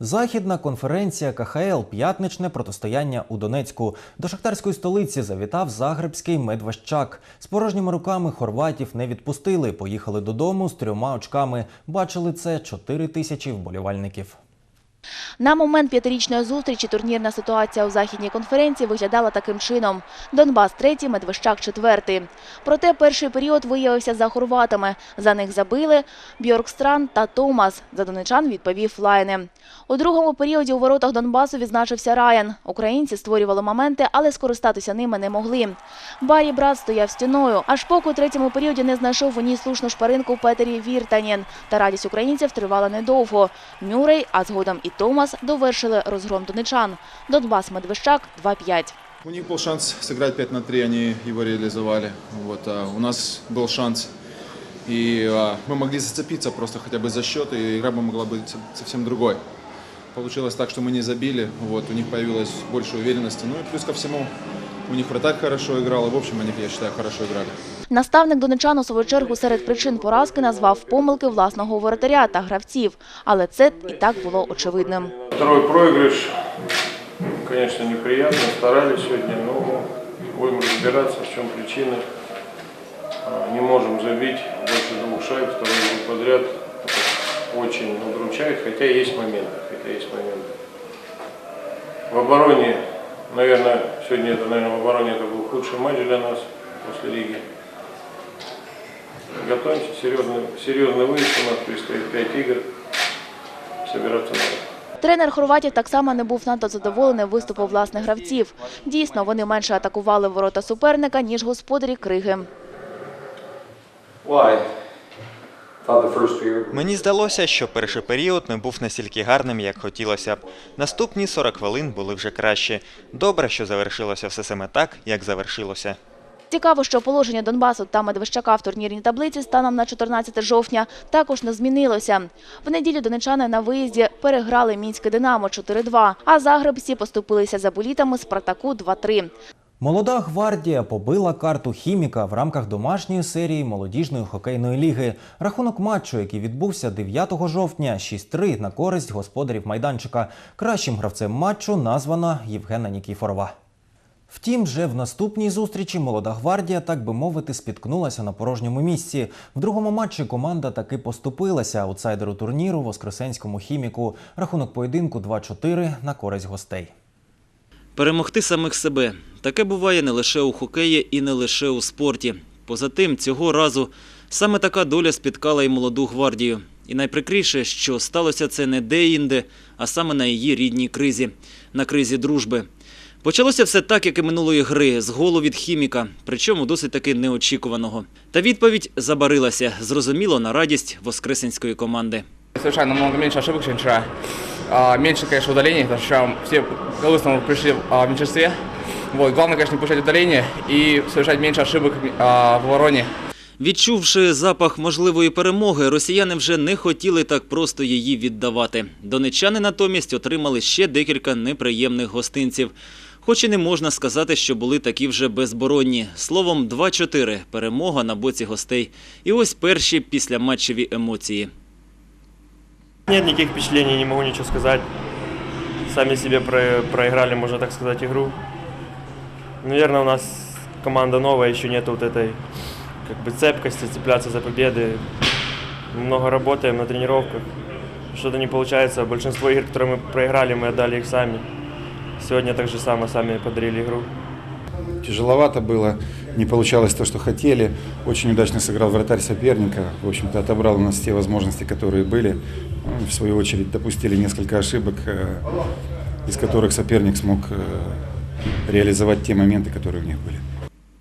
Західна конференція КХЛ п'ятничне протистояння у Донецьку. До шахтарської столиці завітав загребський медващак. З порожніми руками хорватів не відпустили. Поїхали додому з трьома очками. Бачили це 4 тисячі вболівальників. На момент п'ятирічної зустрічі турнірна ситуація у західній конференції виглядала таким чином: Донбас третій, Медвещак четвертий. Проте перший період виявився за хорватами. За них забили Бьоркстран та Томас. За донечан відповів Лайне. У другому періоді у воротах Донбасу відзначився Раян. Українці створювали моменти, але скористатися ними не могли. Барі брат стояв стіною, аж поки у третьому періоді не знайшов у ній слушну шпаринку Петері Віртанін. Та радість українців тривала недовго. Мюррей, а згодом і Томас довершили розгром донечан. Донбас Медвещак 2-5. У них был шанс сыграть 5 на 3, они его реализовали. Вот, а у нас был шанс, и а, мы могли зацепиться просто хотя бы за счет, и игра бы могла быть со- совсем другой. Получилось так, что мы не забили, вот, у них появилась больше уверенности. Ну и плюс ко всему, у них вратарь хорошо играл, и в общем они, я считаю, хорошо играли. Наставник донечан у свою чергу серед причин поразки назвав помилки власного воротаря та гравців. Але це і так було очевидним. Второй проигрыш, конечно, неприятно. Старались сегодня, но будем разбираться, в чем причина. А, Не можем забить больше двух шайб второй год подряд. Это очень удручает, хотя есть моменты, хотя есть моменты. В обороне, наверное, сегодня это, наверное, в обороне это был худший матч для нас после лиги. Готовимся, серьезный, серьезный выезд у нас предстоит 5 игр. Собираться надо. Тренер хорватів так само не був надто задоволений виступом власних гравців. Дійсно, вони менше атакували ворота суперника, ніж господарі Криги. Well, I thought the first period Мені здалося, що перший період не був настільки гарним, як хотілося б. Наступні 40 хвилин були вже кращі. Добре, що завершилося все саме так, як завершилося. Цікаво, що положення Донбасу та Медвещака в турнірній таблиці станом на 14 жовтня також не змінилося. В неділю донечани на виїзді переграли мінське Динамо 4-2, а загребці поступилися за болітами Спартаку 2-3. Молода гвардія побила карту хіміка в рамках домашньої серії молодіжної хокейної ліги. Рахунок матчу, який відбувся 9 жовтня, 6-3 на користь господарів майданчика. Кращим гравцем матчу названа Євгена Нікіфорова. Втім, вже в наступній зустрічі молода гвардія, так би мовити, спіткнулася на порожньому місці. В другому матчі команда таки поступилася аутсайдеру турніру Воскресенському хіміку. Рахунок поєдинку 2-4 на користь гостей. Перемогти самих себе. Таке буває не лише у хокеї і не лише у спорті. Поза тим, цього разу саме така доля спіткала і молоду гвардію. І найприкріше, що сталося це не де-інде, а саме на її рідній кризі на кризі дружби. Почалося все так, як і минулої гри, з голу від хіміка, причому досить таки неочікуваного. Та відповідь забарилася, зрозуміло, на радість воскресенської команди. Совершаю намного меньше ошибок, чем вчера. А, Меньше, конечно, удалений, что вчера все голы снова пришли в меньшинстве. Вот. Главное, конечно, не пускать удаления и совершать меньше ошибок в обороне. Відчувши запах можливої перемоги, росіяни вже не хотіли так просто її віддавати. Донеччани натомість отримали ще декілька неприємних гостинців. Хоч і не можна сказати, що були такі вже безборонні. Словом, 2-4 – перемога на боці гостей. І ось перші післяматчеві емоції. Нет никаких впечатлений, не могу ничего сказать. Сами себе про- проиграли, можно так сказать, игру. Наверное, у нас команда новая, еще нет вот этой как бы цепкости, цепляться за победы. Много работаем на тренировках. Что-то не получается. Большинство игр, которые мы проиграли, мы отдали их сами. Сегодня так же само сами подарили игру. Тяжеловато было, не получалось то, что хотели. Очень удачно сыграл вратарь соперника. В общем-то, отобрал у нас те возможности, которые были. В свою очередь, допустили несколько ошибок, э, из которых соперник смог э, реализовать те моменты, которые у них были.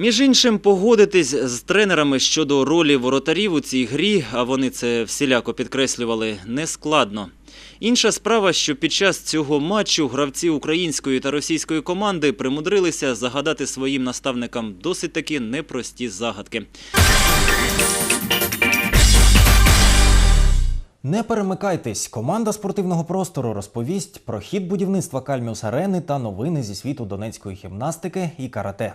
Між іншим, погодитись з тренерами щодо ролі воротарів у цій грі, а вони це всіляко підкреслювали, не складно. Інша справа, що під час цього матчу гравці української та російської команди примудрилися загадати своїм наставникам досить таки непрості загадки. Не перемикайтесь. Команда спортивного простору розповість про хід будівництва Кальміус Арени та новини зі світу донецької гімнастики і карате.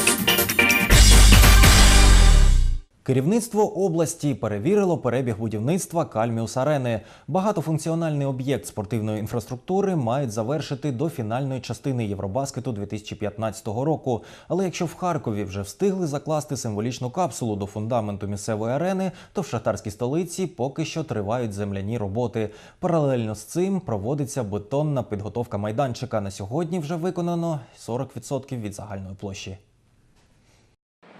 Керівництво області перевірило перебіг будівництва Кальміус Арени. Багатофункціональний об'єкт спортивної інфраструктури мають завершити до фінальної частини Євробаскету 2015 року. Але якщо в Харкові вже встигли закласти символічну капсулу до фундаменту місцевої арени, то в шахтарській столиці поки що тривають земляні роботи. Паралельно з цим проводиться бетонна підготовка майданчика. На сьогодні вже виконано 40% від загальної площі.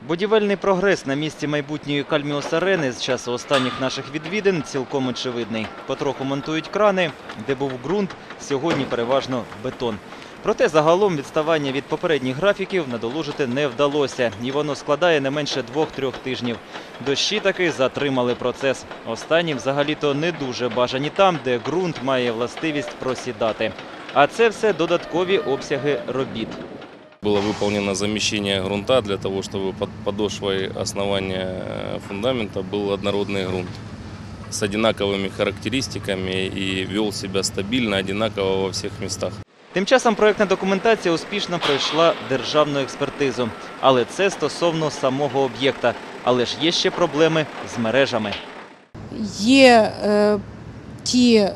Будівельний прогрес на місці майбутньої Кальміус арени з часу останніх наших відвідин цілком очевидний. Потроху монтують крани, де був ґрунт, сьогодні переважно бетон. Проте загалом відставання від попередніх графіків надолужити не вдалося, і воно складає не менше двох-трьох тижнів. Дощі таки затримали процес. Останні взагалі-то не дуже бажані там, де ґрунт має властивість просідати. А це все додаткові обсяги робіт. Было выполнено замещение грунта для того, чтобы под подошвой основания э, фундамента был однородный грунт с одинаковыми характеристиками и вел себя стабильно, одинаково во всех местах. Тим часом проектна документація успішно пройшла державну експертизу. Але це стосовно самого об'єкта. Але ж є ще проблеми з мережами. Є е, ті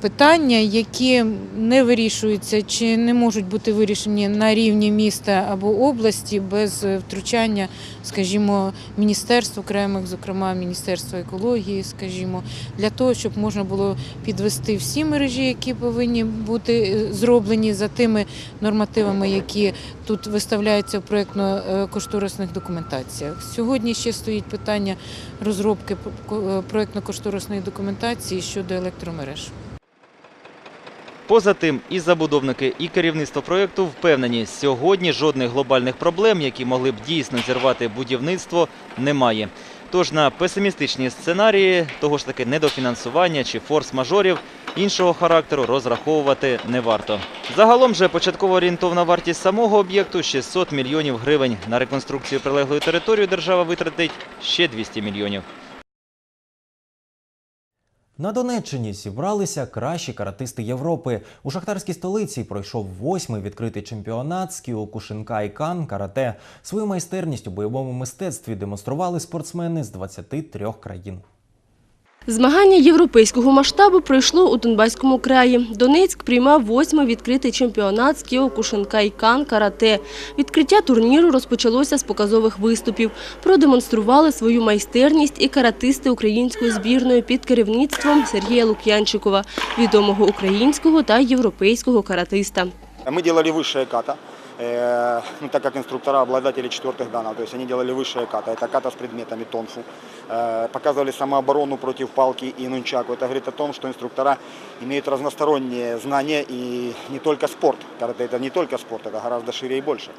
питання, які не вирішуються чи не можуть бути вирішені на рівні міста або області без е, втручання, скажімо, міністерств окремих, зокрема Міністерства екології, скажімо, для того, щоб можна було підвести всі мережі, які повинні бути е, зроблені за тими нормативами, які тут виставляються в проєктно-кошторисних документаціях. Сьогодні ще стоїть питання розробки е, проєктно-кошторисної документації щодо електромереж. Поза тим, і забудовники, і керівництво проєкту впевнені, сьогодні жодних глобальних проблем, які могли б дійсно зірвати будівництво, немає. Тож на песимістичні сценарії, того ж таки недофінансування чи форс-мажорів іншого характеру розраховувати не варто. Загалом же початкова орієнтовна вартість самого об'єкту 600 мільйонів гривень. На реконструкцію прилеглої території держава витратить ще 200 мільйонів. На Донеччині зібралися кращі каратисти Європи. У шахтарській столиці пройшов восьмий відкритий чемпіонат з і Кан карате. Свою майстерність у бойовому мистецтві демонстрували спортсмени з 23 країн. Змагання європейського масштабу пройшло у Донбаському краї. Донецьк приймав восьмий відкритий чемпіонат з Кіокушинкай-кан карате. Відкриття турніру розпочалося з показових виступів. Продемонстрували свою майстерність і каратисти української збірної під керівництвом Сергія Лук'янчикова, відомого українського та європейського каратиста. Мы делали высшее ката, э, ну, так как инструктора обладатели четвертых данных, то есть они делали высшее ката, это ката с предметами тонфу, Э, показывали самооборону против палки и нунчаку. Это говорит о том, что инструктора имеют разносторонние знания и не только спорт. Карате это не только спорт, это гораздо шире и больше.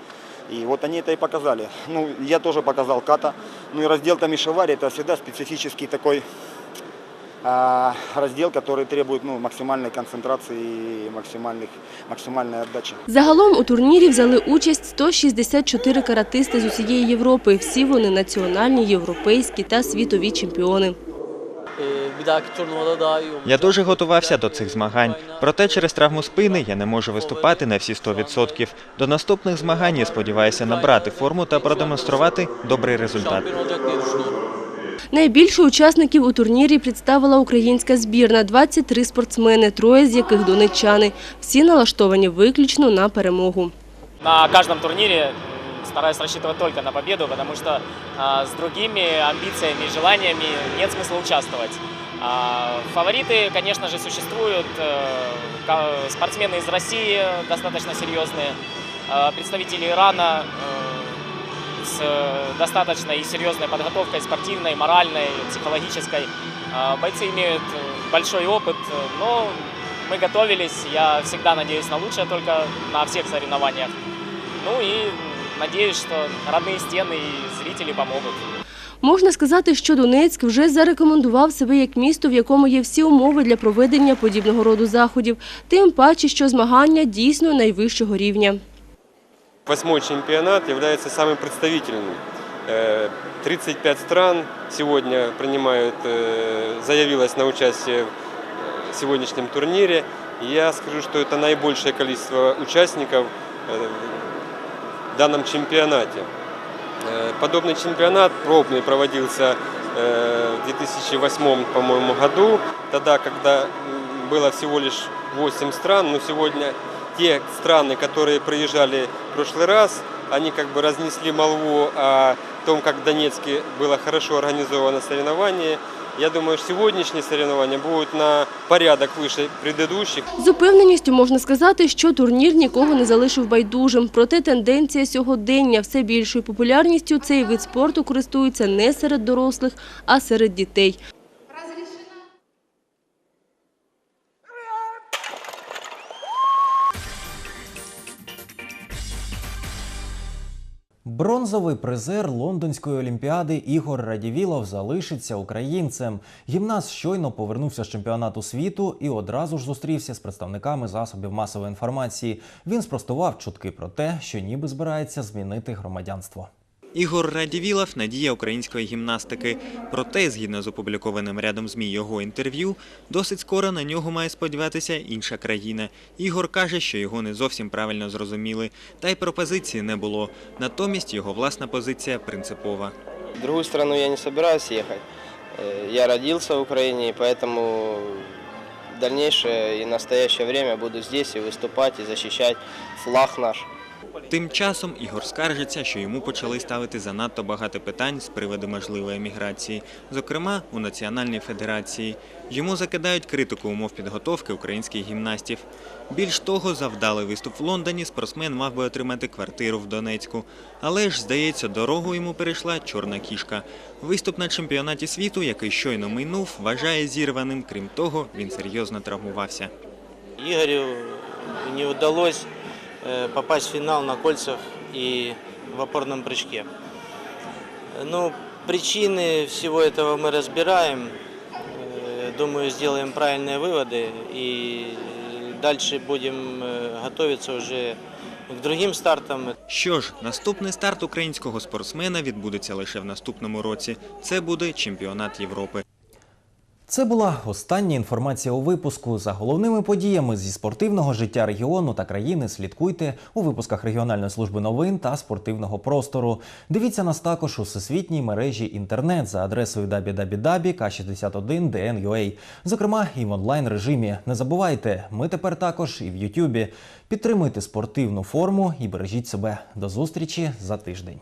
И вот они это и показали. Ну, я тоже показал ката. Ну и раздел Тамишевари это всегда специфический такой а, раздел, который требует ну, максимальной концентрации и максимальных, максимальной отдачи. Загалом у турнірі взяли участь 164 каратисти з усієї Європи. Всі вони національні, європейські та світові чемпіони. Я дуже готувався до цих змагань. Проте через травму спини я не можу виступати на всі 100%. До наступних змагань я сподіваюся набрати форму та продемонструвати добрий результат. Найбільше учасників у турнірі представила українська збірна – 23 спортсмени, троє з яких донеччани. Всі налаштовані виключно на перемогу. На каждом турнире стараюсь рассчитывать только на победу, потому что а, с другими амбициями и желаниями нет смысла участвовать. А, фавориты, конечно же, существуют. Э, ка- Спортсмены из России достаточно серьезные, а, представители Ирана э, с э, достаточно и серьезной подготовкой спортивной, моральной, психологической. А, Бойцы имеют э, большой опыт, э, но мы готовились. Я всегда надеюсь на лучшее только на всех соревнованиях. Ну и надеюсь, что родные стены и зрители помогут. Можна сказати, що Донецьк вже зарекомендував себе як місто, в якому є всі умови для проведення подібного роду заходів. Тим паче, що змагання дійсно найвищого рівня. Восьмой чемпионат является самым представительным. Э, 35 стран сегодня принимают, э, заявилось на участие в сегодняшнем турнире. Я скажу, что это наибольшее количество участников э, в данном чемпионате. Э, Подобный чемпионат пробный проводился э, в 2008, по-моему, году, тогда, когда было всего лишь 8 стран, но сегодня те страны, которые приезжали в прошлый раз, они как бы разнесли молву о том, как в Донецке было хорошо организовано соревнование. Я думаю, что сегодняшние соревнования будут на порядок выше предыдущих. З упевненістю можна сказати, що турнір нікого не залишив байдужим. Проте тенденція сьогодення все більшою популярністю цей вид спорту користується не серед дорослих, а серед дітей. Бронзовий призер Лондонської олімпіади Ігор Радівілов залишиться українцем. Гімнаст щойно повернувся з чемпіонату світу і одразу ж зустрівся з представниками засобів масової інформації. Він спростував чутки про те, що ніби збирається змінити громадянство. Ігор Радівілов – надія української гімнастики. Проте, згідно з опублікованим рядом ЗМІ його інтерв'ю, досить скоро на нього має сподіватися інша країна. Ігор каже, що його не зовсім правильно зрозуміли, та й пропозиції не було. Натомість його власна позиція принципова. В другую страну я не собираюсь ехать. Э, Я родился в Украине, и поэтому в дальнейшее и настоящее время буду здесь и выступать, и защищать флаг наш. Тим часом Ігор скаржиться, що йому почали ставити занадто багато питань з приводу можливої еміграції, зокрема у Національній федерації. Йому закидають критику умов підготовки українських гімнастів. Більш того, за вдалий виступ в Лондоні спортсмен мав би отримати квартиру в Донецьку. Але ж, здається, дорогу йому перейшла чорна кішка. Виступ на чемпіонаті світу, який щойно минув, вважає зірваним. Крім того, він серйозно травмувався. Игорю не удалось э, попасть в финал на кольцах и в опорном прыжке. Ну, причины всего этого мы разбираем. Э, Думаю, сделаем правильные выводы и дальше будем э, готовиться уже к другим стартам. Що ж, наступний старт українського спортсмена відбудеться лише в наступному році. Це буде чемпіонат Європи. Це була остання інформація у випуску. За головними подіями зі спортивного життя регіону та країни слідкуйте у випусках регіональної служби новин та спортивного простору. Дивіться нас також у всесвітній мережі інтернет за адресою www.k61.dn.ua, зокрема і в онлайн режимі. Не забувайте, ми тепер також і в Ютубі. Підтримуйте спортивну форму і бережіть себе. До зустрічі за тиждень.